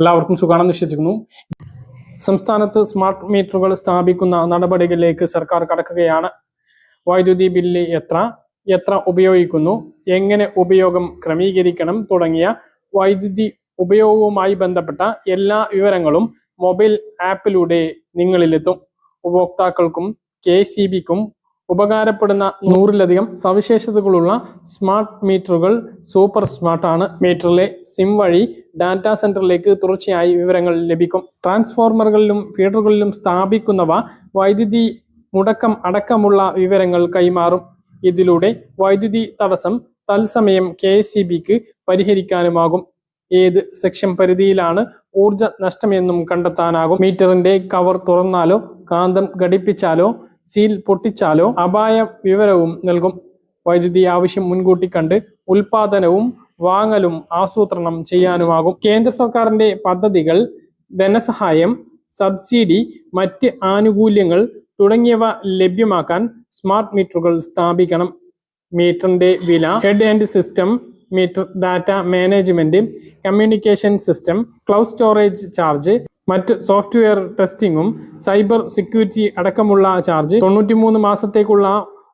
എല്ലാവർക്കും സുഖമാണെന്ന് വിശ്വസിക്കുന്നു. സംസ്ഥാനത്ത് സ്മാർട്ട് മീറ്ററുകൾ സ്ഥാപിക്കുന്ന നടപടികളിലേക്ക് സർക്കാർ കടക്കുകയാണ്. വൈദ്യുതി ബില്ല് എത്ര എത്ര ഉപയോഗിക്കുന്നു എങ്ങനെ ഉപയോഗം ക്രമീകരിക്കണം തുടങ്ങിയ വൈദ്യുതി ഉപയോഗവുമായി ബന്ധപ്പെട്ട എല്ലാ വിവരങ്ങളും മൊബൈൽ ആപ്പിലൂടെ നിങ്ങളിലെത്തും. ഉപഭോക്താക്കൾക്കും കെ സി ബിക്കും ഉപകാരപ്പെടുന്ന നൂറിലധികം സവിശേഷതകളുള്ള സ്മാർട്ട് മീറ്ററുകൾ സൂപ്പർ സ്മാർട്ടാണ് മീറ്ററിലെ സിം വഴി ഡാറ്റാ സെന്ററിലേക്ക് തുടർച്ചയായി വിവരങ്ങൾ ലഭിക്കും. ട്രാൻസ്ഫോർമറുകളിലും ഫീഡറുകളിലും സ്ഥാപിക്കുന്നവ വൈദ്യുതി മുടക്കം അടക്കമുള്ള വിവരങ്ങൾ കൈമാറും. ഇതിലൂടെ വൈദ്യുതി തടസ്സം തത്സമയം കെ എസ് ബിക്ക് പരിഹരിക്കാനുമാകും. ഏത് സെക്ഷൻ പരിധിയിലാണ് ഊർജ നഷ്ടമെന്നും കണ്ടെത്താനാകും. മീറ്ററിന്റെ കവർ തുറന്നാലോ കാന്തം ഘടിപ്പിച്ചാലോ സീൽ പൊട്ടിച്ചാലോ അപായ വിവരവും നൽകും. വൈദ്യുതി ആവശ്യം മുൻകൂട്ടി കണ്ട് ഉൽപാദനവും വാങ്ങലും ആസൂത്രണം ചെയ്യാനുമാകും. കേന്ദ്ര സർക്കാരിന്റെ പദ്ധതികൾ ധനസഹായം സബ്സിഡി മറ്റ് ആനുകൂല്യങ്ങൾ തുടങ്ങിയവ ലഭ്യമാക്കാൻ സ്മാർട്ട് മീറ്ററുകൾ സ്ഥാപിക്കണം. മീറ്ററിന്റെ വില head and system meter data management communication system cloud storage charge മറ്റ് സോഫ്റ്റ്വെയർ ടെസ്റ്റിംഗും സൈബർ സെക്യൂരിറ്റി അടക്കമുള്ള ചാർജ് തൊണ്ണൂറ്റിമൂന്ന് മാസത്തേക്കുള്ള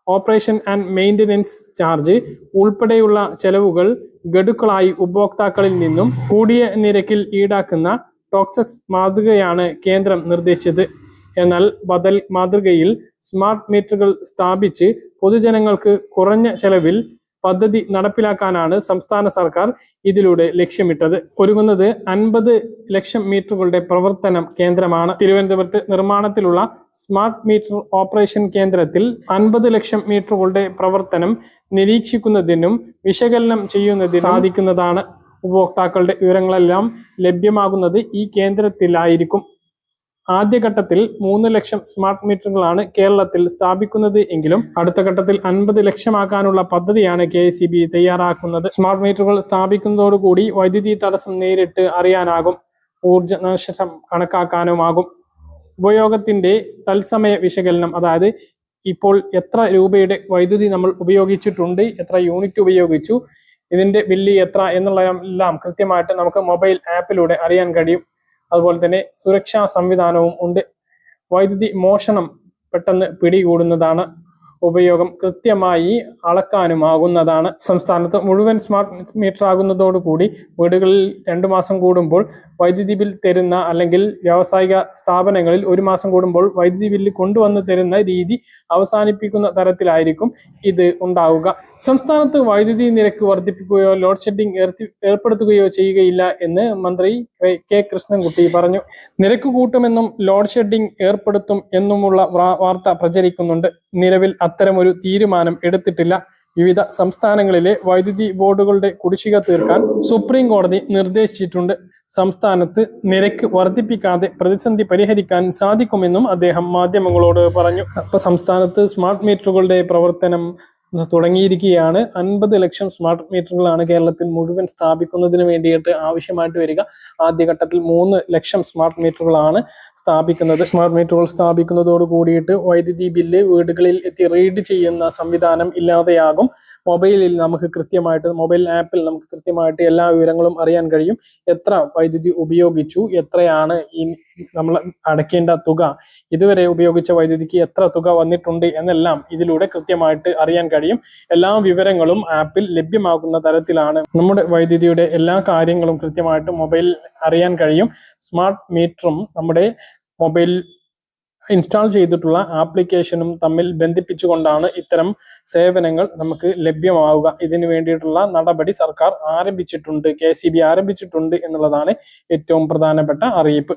ഓപ്പറേഷൻ ആൻഡ് മെയിന്റനൻസ് ചാർജ് ഉൾപ്പെടെയുള്ള ചെലവുകൾ ഗഡുക്കളായി ഉപഭോക്താക്കളിൽ നിന്നും കൂടിയ നിരക്കിൽ ഈടാക്കുന്ന ടോക്സസ് മാതൃകയാണ് കേന്ദ്രം നിർദ്ദേശിച്ചത്. എന്നാൽ ബദൽ മാതൃകയിൽ സ്മാർട്ട് മീറ്ററുകൾ സ്ഥാപിച്ച് പൊതുജനങ്ങൾക്ക് കുറഞ്ഞ ചെലവിൽ പദ്ധതി നടപ്പിലാക്കാനാണ് സംസ്ഥാന സർക്കാർ ഇതിലൂടെ ലക്ഷ്യമിട്ടത്. ഒരുങ്ങുന്നത് അൻപത് ലക്ഷം മീറ്ററുകളുടെ പ്രവർത്തനം കേന്ദ്രമാണ്. തിരുവനന്തപുരത്ത് നിർമ്മാണത്തിലുള്ള സ്മാർട്ട് മീറ്റർ ഓപ്പറേഷൻ കേന്ദ്രത്തിൽ അൻപത് ലക്ഷം മീറ്ററുകളുടെ പ്രവർത്തനം നിരീക്ഷിക്കുന്നതിനും വിശകലനം ചെയ്യുന്നതിനും സാധിക്കുന്നതാണ്. ഉപഭോക്താക്കളുടെ വിവരങ്ങളെല്ലാം ലഭ്യമാകുന്നത് ഈ കേന്ദ്രത്തിലായിരിക്കും. ആദ്യഘട്ടത്തിൽ മൂന്ന് ലക്ഷം സ്മാർട്ട് മീറ്ററുകളാണ് കേരളത്തിൽ സ്ഥാപിക്കുന്നത് എങ്കിലും അടുത്ത ഘട്ടത്തിൽ അൻപത് ലക്ഷമാക്കാനുള്ള പദ്ധതിയാണ് കെ തയ്യാറാക്കുന്നത്. സ്മാർട്ട് മീറ്ററുകൾ സ്ഥാപിക്കുന്നതോടുകൂടി വൈദ്യുതി തടസ്സം നേരിട്ട് അറിയാനാകും. ഊർജ നഷ്ടം കണക്കാക്കാനുമാകും. ഉപയോഗത്തിന്റെ തത്സമയ വിശകലനം അതായത് ഇപ്പോൾ എത്ര രൂപയുടെ വൈദ്യുതി നമ്മൾ ഉപയോഗിച്ചിട്ടുണ്ട് എത്ര യൂണിറ്റ് ഉപയോഗിച്ചു ഇതിന്റെ ബില്ല് എത്ര എന്നുള്ള എല്ലാം കൃത്യമായിട്ട് നമുക്ക് മൊബൈൽ ആപ്പിലൂടെ അറിയാൻ കഴിയും. അതുപോലെ തന്നെ സുരക്ഷാ സംവിധാനവും ഉണ്ട്. വൈദ്യുതി മോഷണം പെട്ടെന്ന് പിടികൂടുന്നതാണ് ഉപയോഗം കൃത്യമായി അളക്കാനുമാകുന്നതാണ്. സംസ്ഥാനത്ത് മുഴുവൻ സ്മാർട്ട് മീറ്റർ ആകുന്നതോടുകൂടി വീടുകളിൽ രണ്ടു മാസം കൂടുമ്പോൾ വൈദ്യുതി ബിൽ തരുന്ന അല്ലെങ്കിൽ വ്യാവസായിക സ്ഥാപനങ്ങളിൽ ഒരു മാസം കൂടുമ്പോൾ വൈദ്യുതി ബില്ല് കൊണ്ടുവന്ന് തരുന്ന രീതി അവസാനിപ്പിക്കുന്ന തരത്തിലായിരിക്കും ഇത് ഉണ്ടാവുക. സംസ്ഥാനത്ത് വൈദ്യുതി നിരക്ക് വർദ്ധിപ്പിക്കുകയോ ലോഡ് ഷെഡിംഗ് ഏർപ്പെടുത്തുകയോ ചെയ്യുകയില്ല എന്ന് മന്ത്രി കെ കൃഷ്ണൻകുട്ടി പറഞ്ഞു. നിരക്ക് കൂട്ടുമെന്നും ലോഡ് ഷെഡിംഗ് ഏർപ്പെടുത്തും എന്നുമുള്ള വാർത്ത പ്രചരിക്കുന്നുണ്ട്. നിലവിൽ അത്തരമൊരു തീരുമാനം എടുത്തിട്ടില്ല. വിവിധ സംസ്ഥാനങ്ങളിലെ വൈദ്യുതി ബോർഡുകളുടെ കുടിശ്ശിക തീർക്കാൻ സുപ്രീം കോടതി നിർദ്ദേശിച്ചിട്ടുണ്ട്. സംസ്ഥാനത്ത് നിരക്ക് വർദ്ധിപ്പിക്കാതെ പ്രതിസന്ധി പരിഹരിക്കാൻ സാധിക്കുമെന്നും അദ്ദേഹം മാധ്യമങ്ങളോട് പറഞ്ഞു. സംസ്ഥാനത്ത് സ്മാർട്ട് മീറ്ററുകളുടെ പ്രവർത്തനം തുടങ്ങിയിരിക്കുകയാണ്. അൻപത് ലക്ഷം സ്മാർട്ട് മീറ്ററുകളാണ് കേരളത്തിൽ മുഴുവൻ സ്ഥാപിക്കുന്നതിന് വേണ്ടിയിട്ട് ആവശ്യമായിട്ട് വരിക. ആദ്യഘട്ടത്തിൽ മൂന്ന് ലക്ഷം സ്മാർട്ട് മീറ്ററുകളാണ് സ്ഥാപിക്കുന്നത്. സ്മാർട്ട് മീറ്ററുകൾ സ്ഥാപിക്കുന്നതോട് കൂടിയിട്ട് വൈദ്യുതി ബില്ല് വീടുകളിൽ എത്തി റീഡ് ചെയ്യുന്ന സംവിധാനം ഇല്ലാതെയാകും. മൊബൈലിൽ നമുക്ക് കൃത്യമായിട്ട് മൊബൈൽ ആപ്പിൽ നമുക്ക് കൃത്യമായിട്ട് എല്ലാ വിവരങ്ങളും അറിയാൻ കഴിയും. എത്ര വൈദ്യുതി ഉപയോഗിച്ചു എത്രയാണ് നമ്മൾ അടയ്ക്കേണ്ട തുക ഇതുവരെ ഉപയോഗിച്ച വൈദ്യുതിക്ക് എത്ര തുക വന്നിട്ടുണ്ട് എന്നെല്ലാം ഇതിലൂടെ കൃത്യമായിട്ട് അറിയാൻ കഴിയും. എല്ലാ വിവരങ്ങളും ആപ്പിൽ ലഭ്യമാകുന്ന തരത്തിലാണ് നമ്മുടെ വൈദ്യുതിയുടെ എല്ലാ കാര്യങ്ങളും കൃത്യമായിട്ട് മൊബൈൽ അറിയാൻ കഴിയും. സ്മാർട്ട് മീറ്ററും നമ്മുടെ മൊബൈൽ ഇൻസ്റ്റാൾ ചെയ്തിട്ടുള്ള ആപ്ലിക്കേഷനും തമ്മിൽ ബന്ധിപ്പിച്ചുകൊണ്ടാണ് ഇത്തരം സേവനങ്ങൾ നമുക്ക് ലഭ്യമാവുക. ഇതിനു വേണ്ടിയിട്ടുള്ള നടപടി സർക്കാർ ആരംഭിച്ചിട്ടുണ്ട് കെ ആരംഭിച്ചിട്ടുണ്ട് എന്നുള്ളതാണ് ഏറ്റവും പ്രധാനപ്പെട്ട അറിയിപ്പ്.